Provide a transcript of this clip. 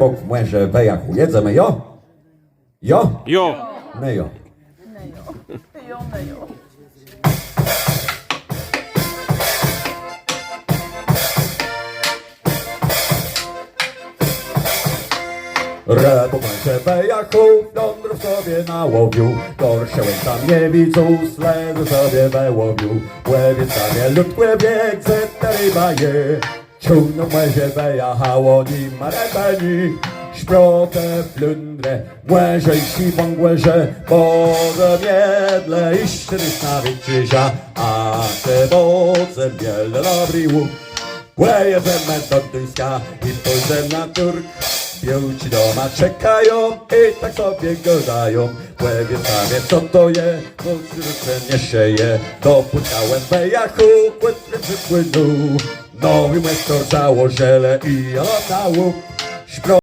Bok młeże bejachu. Jedzemy jo? Jo? Jo! Ne jo. Jo, nej, jo. Rebo młeże bejachu, dądrów sobie nałowił. Gorszełem tam nie widzą, sledu sobie bełowił. Łewie sobie lud łewiek, zeta ryba je. Ciągną młeże bejachało, nim rebeni. Szprotę plundrę, młeże i siwą głeże, Boże miedle i na krzyża, a te boce biele nabrił. Łeje ze do Gdyńska i pójdę na Turk. Białci doma czekają i tak sobie gadają. Łewie same co to je, bo nie sieje. Dopłynąłem bejachu, płytny przypłynął. Nowy mestor założele i łuk. Szpro